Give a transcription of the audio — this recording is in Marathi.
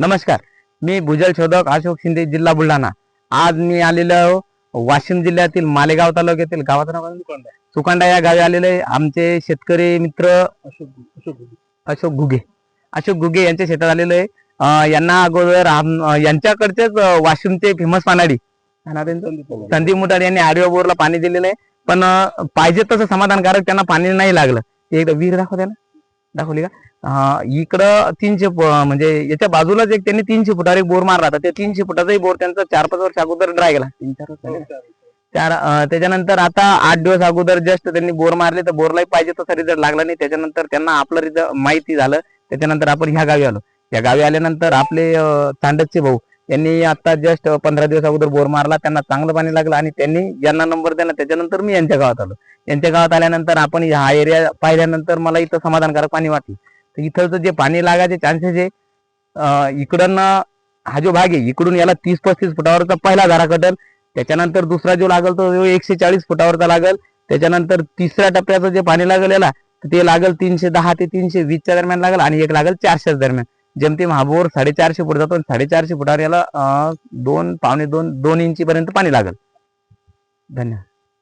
नमस्कार मी भुजल शोधक अशोक शिंदे जिल्हा बुलढाणा आज मी आलेलो आहो वाशिम जिल्ह्यातील मालेगाव तालुक्यातील गावाचं नाव? सुकांडा या गावी आलेले. आमचे शेतकरी मित्र अशोक घुगे अशोक घुगे यांच्या शेतात आलेलो आहे यांना अगोदर यांच्याकडचेच वाशिमचे फेमस पानाडी? संदीप मुटाड यांनी आडव्या बोरला पाणी दिलेलं आहे पण पाहिजे तसं समाधानकारक त्यांना पाणी नाही लागलं ते एकदा विहीर दाखवते ना दाखवली का? इकडं तीनशे म्हणजे याच्या बाजूलाच एक त्यांनी तीनशे फुटावर एक बोर मारला. होता त्या तीनशे फुटाचाही बोर त्यांचा चार पाच वर्ष अगोदर ड्राय गेला. तीन चार वर्ष चार त्याच्यानंतर आता आठ दिवस अगोदर जस्ट त्यांनी बोर मारले. तर बोरलाही पाहिजे तसा रिझल्ट लागला नाही. त्याच्यानंतर त्यांना आपलं रिझल्ट माहिती झालं. त्याच्यानंतर आपण ह्या गावी आलो. या गावी आल्यानंतर आपले अं, तांडकचे भाऊ यांनी आता जस्ट पंधरा दिवस अगोदर बोर मारला त्यांना चांगलं पाणी लागलं आणि त्यांनी यांना नंबर दिला त्याच्यानंतर मी यांच्या गावात आलो. यांच्या गावात आल्यानंतर आपण हा एरिया पाहिल्यानंतर मला इथं समाधानकारक पाणी वाटलं तर इथलचं जे पाणी लागायचे चान्सेस आहे अं, इकडनं हा जो भाग आहे इकडून याला तीस पस्तीस फुटावरचा पहिला धारा कटल त्याच्यानंतर दुसरा जो लागल तो एकशे चाळीस फुटावरचा लागल त्याच्यानंतर तिसऱ्या टप्प्याचं जे पाणी लागल याला ते लागल तीनशे दहा ते तीनशे वीसच्या दरम्यान लागल आणि एक लागेल चारशे दरम्यान. जेमतेम हा बोर साडेचारशे फूट जातो आणि साडेचारशे फुटावर याला दोन पावणे दोन दोन इंची पर्यंत पाणी लागेल. धन्यवाद.